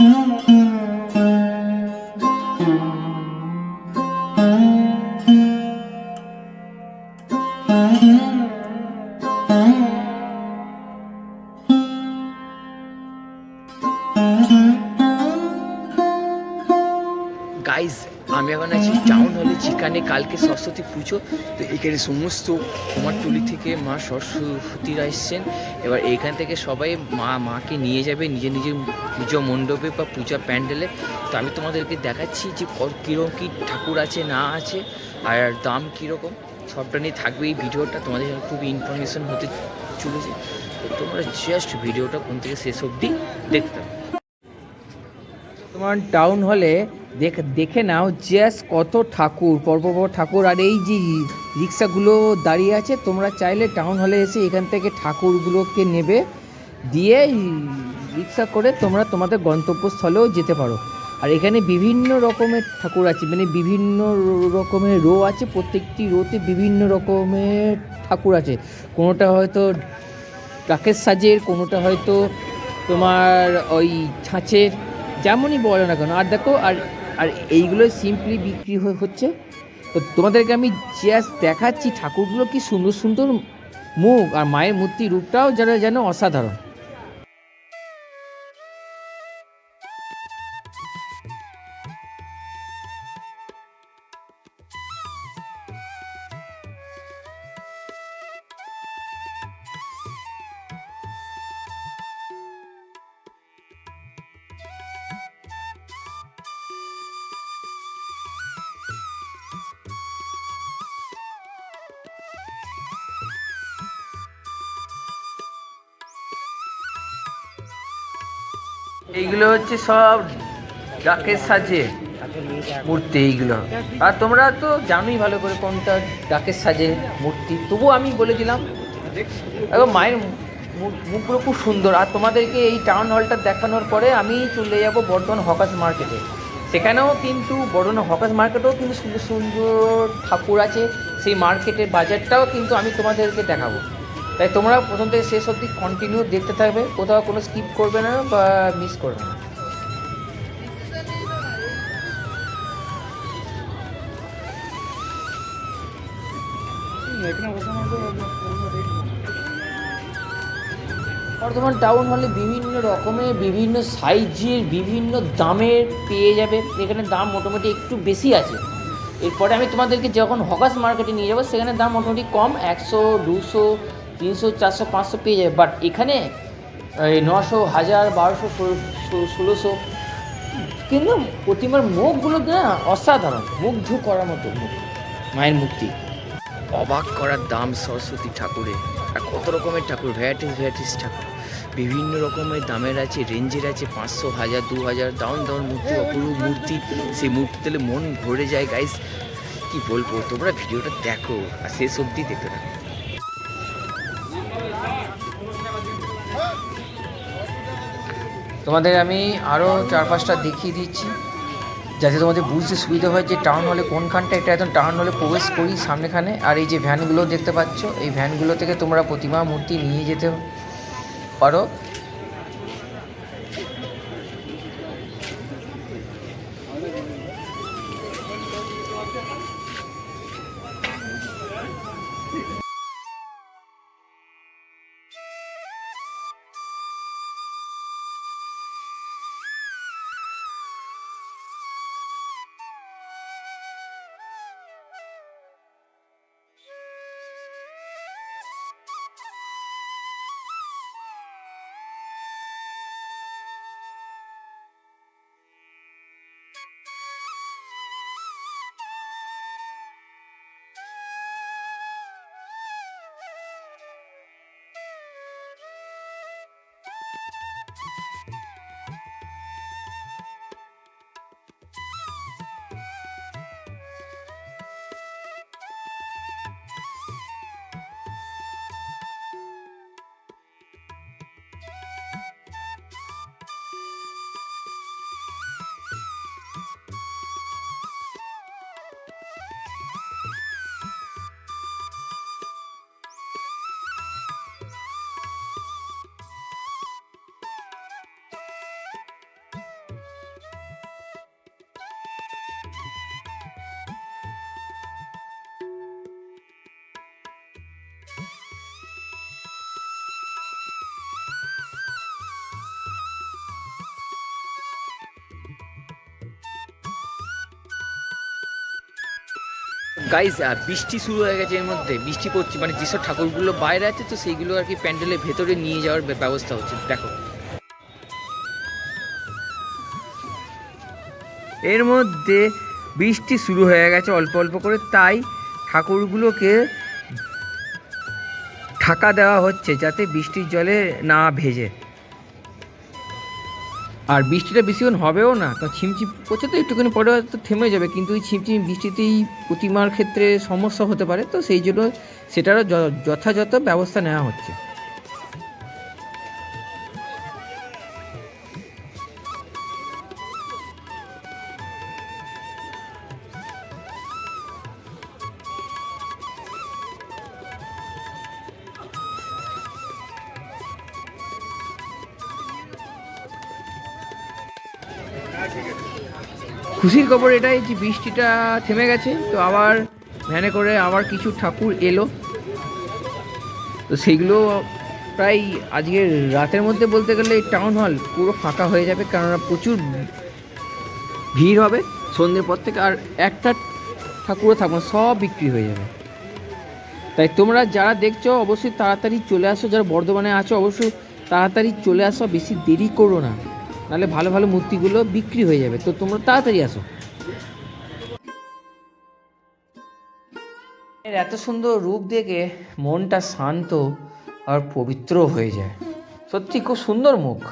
Guys town হলে যেখানে কালকে সরস্বতী পুজো। তো এখানে সমস্ত কুমারটুলি থেকে মা সরস্বতীরা এসছেন। এবার এইখান থেকে সবাই মা, মাকে নিয়ে যাবে নিজের নিজের পুজো মণ্ডপে বা পূজা প্যান্ডেলে। তো আমি তোমাদেরকে দেখাচ্ছি যে কীরকম কী ঠাকুর আছে, না আছে, আর দাম কীরকম। সবটা নিয়ে থাকবে এই ভিডিওটা। তোমাদের জন্য খুবই ইনফরমেশন হতে চলেছে। তো তোমরা জাস্ট ভিডিওটা কোন থেকে শেষ অবধি দেখতে তোমার টাউন হলে দেখ, দেখে নাও জাস্ট কত ঠাকুর পরপর ঠাকুর। আর এই যে রিক্সাগুলো দাঁড়িয়ে আছে, তোমরা চাইলে টাউন হলে এসে এখান থেকে ঠাকুরগুলোকে নেবে, দিয়ে রিক্সা করে তোমরা তোমাদের গন্তব্যস্থলেও যেতে পারো। আর এখানে বিভিন্ন রকমের ঠাকুর আছে মানে বিভিন্ন রকমের রো আছে, প্রত্যেকটি রোতে বিভিন্ন রকমের ঠাকুর আছে। কোনোটা হয়তো ট্রাকের সাজের, কোনোটা হয়তো তোমার ওই ছাঁচের যেমনই বলো না কেন, আর দেখো, আর আর এইগুলো সিম্পলি বিক্রি হচ্ছে। তো তোমাদেরকে আমি জাস্ট দেখাচ্ছি ঠাকুরগুলো কি সুন্দর সুন্দর মুখ, আর মায়ের মূর্তি রূপটাও যেন যেন অসাধারণ। এইগুলো হচ্ছে সব ডাকের সাজে মূর্তি এইগুলো। আর তোমরা তো জানোই ভালো করে কোনটা ডাকের সাজে মূর্তি। তবু আমি বলে দিলাম এবং মায়ের মুখগুলো খুব সুন্দর। আর তোমাদেরকে এই টাউন হলটা দেখানোর পরে আমি চলে যাব বর্ধমান হকাস মার্কেটে। সেখানেও কিন্তু বর্ধমান হকাস মার্কেটেও কিন্তু সুন্দর সুন্দর ঠাকুর আছে। সেই মার্কেটের বাজারটাও কিন্তু আমি তোমাদেরকে দেখাবো। তাই তোমরা প্রথম থেকে শেষ অবধি কন্টিনিউ দেখতে থাকবে, কোথাও কোনো স্কিপ করবে না বা মিস করবে না। বর্ধমান টাউন হলে বিভিন্ন রকমের, বিভিন্ন সাইজের বিভিন্ন দামের পেয়ে যাবে। এখানে দাম মোটামুটি একটু বেশি আছে। এরপরে আমি তোমাদেরকে যখন হকাস মার্কেটে নিয়ে যাব, সেখানে দাম মোটামুটি কম, একশো, দুশো তিনশো, চারশো, পাঁচশো পেয়ে যাবে। বাট এখানে, এই নশো, হাজার, বারোশো ষোলোশো, কিন্তু প্রতিমার মুখগুলো না অসাধারণ। মুগ্ধ করার মতো মুখ, মায়ের মূর্তি। অবাক করার দাম সরস্বতী ঠাকুরের। আর কত রকমের ঠাকুর? ভ্যারাইটিস ভ্যারাইটিস ঠাকুর। বিভিন্ন রকমের দামের আছে রেঞ্জের আছে, পাঁচশো, হাজার, দু হাজার দাউন দাউন মূর্তি অপরূপ মূর্তি। সেই মূর্তি দিলে মন ভরে যায় গাইস কি বলব? তোমরা ভিডিওটা দেখো, আর শেষ অবধি দেখতে থাকো। তোমাদের আমি আরও চার পাঁচটা দেখিয়ে দিচ্ছি। যাতে তোমাদের বুঝতে সুবিধা হয় যে টাউন হলে কোনখানটা, এটা একদম টাউন হলে প্রবেশ করি সামনেখানে। আর এই যে ভ্যানগুলো দেখতে পাচ্ছ, এই ভ্যানগুলো থেকে তোমরা প্রতিমা মূর্তি নিয়ে যেতে পারো। গাইজ বৃষ্টি শুরু হয়ে গেছে এর মধ্যে। বৃষ্টি পড়ছে মানে যেসব ঠাকুরগুলো বাইরে আছে, তো সেইগুলো আর কি প্যান্ডেলের ভেতরে নিয়ে যাওয়ার ব্যবস্থা হচ্ছে। দেখো। এর মধ্যে বৃষ্টি শুরু হয়ে গেছে অল্প অল্প করে, তাই ঠাকুরগুলোকে ঢাকা দেওয়া হচ্ছে যাতে বৃষ্টির জলে না ভেজে। আর বৃষ্টিটা বেশিক্ষণ হবেও না কারণ ছিমছিম করছে তো একটুখানি পরে হয়তো থেমে যাবে, কিন্তু ওই ছিমছিম বৃষ্টিতেই প্রতিমার ক্ষেত্রে সমস্যা হতে পারে, তো সেই জন্য সেটারও যথাযথ ব্যবস্থা নেওয়া হচ্ছে। খুশির খবর এটাই যে বৃষ্টিটা থেমে গেছে, তো আবার ভ্যানে করে আবার কিছু ঠাকুর এলো। তো সেগুলো প্রায় আজকের রাতের মধ্যে বলতে গেলে টাউন হল পুরো ফাঁকা হয়ে যাবে, কেননা প্রচুর ভিড় হবে সন্ধ্যের পর থেকে, আর একটা ঠাকুরও থাকবে সব বিক্রি হয়ে যাবে। তাই তোমরা যারা দেখছ, অবশ্যই তাড়াতাড়ি চলে আসো, যারা বর্ধমানে আছো, অবশ্যই তাড়াতাড়ি চলে আসো, বেশি দেরি করো না। নাহলে ভালো ভালো মূর্তিগুলো বিক্রি হয়ে যাবে। তো তোমরা তাড়াতাড়ি আসো। এর এত সুন্দর রূপ দেখে মনটা শান্ত আর পবিত্র হয়ে যায়। সত্যি খুব সুন্দর মুখ।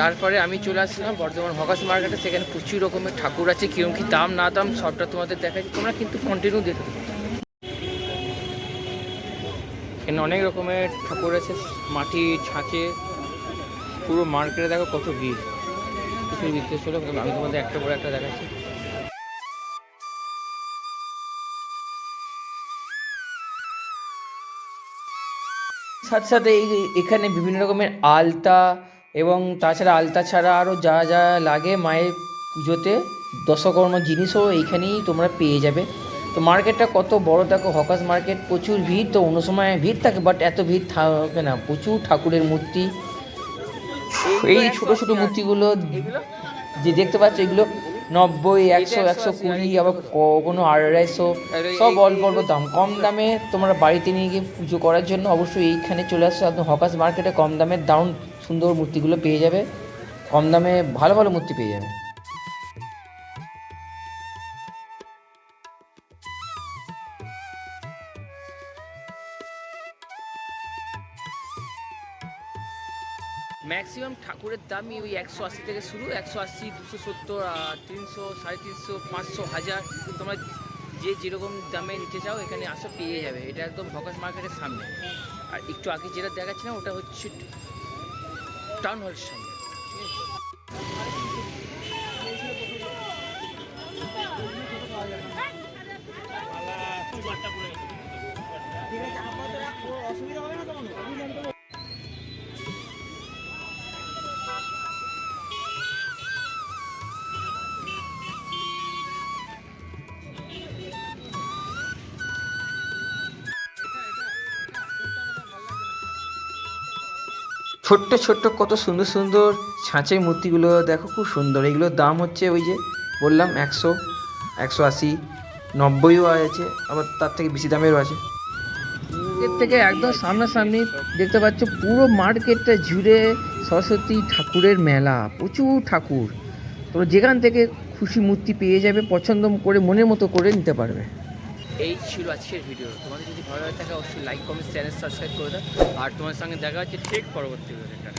তারপরে আমি চলে আসলাম বর্ধমান হকাস মার্কেটে, সেখানে প্রচুর রকমের ঠাকুর আছে কীরকম কি দাম, না দাম, সবটা তোমাদের দেখাচ্ছি। তোমরা কিন্তু কন্টিনিউ থাকো। এখানে অনেক রকমের ঠাকুর আছে, মাটি ছাঁচে পুরো মার্কেটে দেখো কত ভিড়। কিছু বিক্রি ছিল আমি তোমাদের একটা পরে একটা দেখাচ্ছি। সাথে সাথে এখানে বিভিন্ন রকমের আলতা এবং তাছাড়া আলতা ছাড়া আরও যা যা লাগে মায়ের পুজোতে দশকর্ম জিনিসও এইখানেই তোমরা পেয়ে যাবে। তো মার্কেটটা কত বড় দেখো হকাস মার্কেট প্রচুর ভিড় তো অন্য সময় ভিড় থাকে বাট এত ভিড় থাকে না। প্রচুর ঠাকুরের মূর্তি। এই ছোট ছোট মূর্তিগুলো যে দেখতে পাচ্ছ এগুলো নব্বই একশো একশো কুড়ি আবার ক- কোনো আড়াইশো সব অল্প অল্প দাম। কম দামে তোমরা বাড়িতে নিয়ে গিয়ে পুজো করার জন্য অবশ্যই এইখানে চলে আসো। একদম হকাস মার্কেটে কম দামে দারুণ সুন্দর মূর্তিগুলো পেয়ে যাবে। কম দামে ভালো ভালো মূর্তি পেয়ে যাবে। ম্যাক্সিমাম ঠাকুরের দামই ওই একশো আশি থেকে শুরু, একশো আশি, দুশো সত্তর তিনশো, সাড়ে তিনশো, পাঁচশো, হাজার। তোমরা যে যেরকম দামে নিতে চাও, এখানে আসো, পেয়ে যাবে। এটা একদম ভকাস মার্কেটের সামনে। আর একটু আগে যেটা দেখাচ্ছিলাম, ওটা হচ্ছে টাউন হলের সামনে ঠিক আছে? ছোট্ট ছোট্ট, কত সুন্দর সুন্দর ছাঁচের মূর্তিগুলো দেখো, খুব সুন্দর। এগুলোর দাম হচ্ছে ওই যে বললাম একশো একশো আশি, নব্বইও আছে, আবার তার থেকে বেশি দামেরও আছে। এর থেকে একদম সামনাসামনি দেখতে পাচ্ছ, পুরো মার্কেটটা জুড়ে সরস্বতী ঠাকুরের মেলা, প্রচুর ঠাকুর। তোমরা যেখান থেকে খুশি মূর্তি পেয়ে যাবে, পছন্দ করে, মনের মতো করে নিতে পারবে। এই ছিল আজকের ভিডিও তোমাদের যদি ভালো লাগে থাকে অবশ্যই লাইক কমেন্ট চ্যানেল সাবস্ক্রাইব করে দাও। আর তোমার সঙ্গে দেখা হচ্ছে ঠিক পরবর্তী ভিডিওটা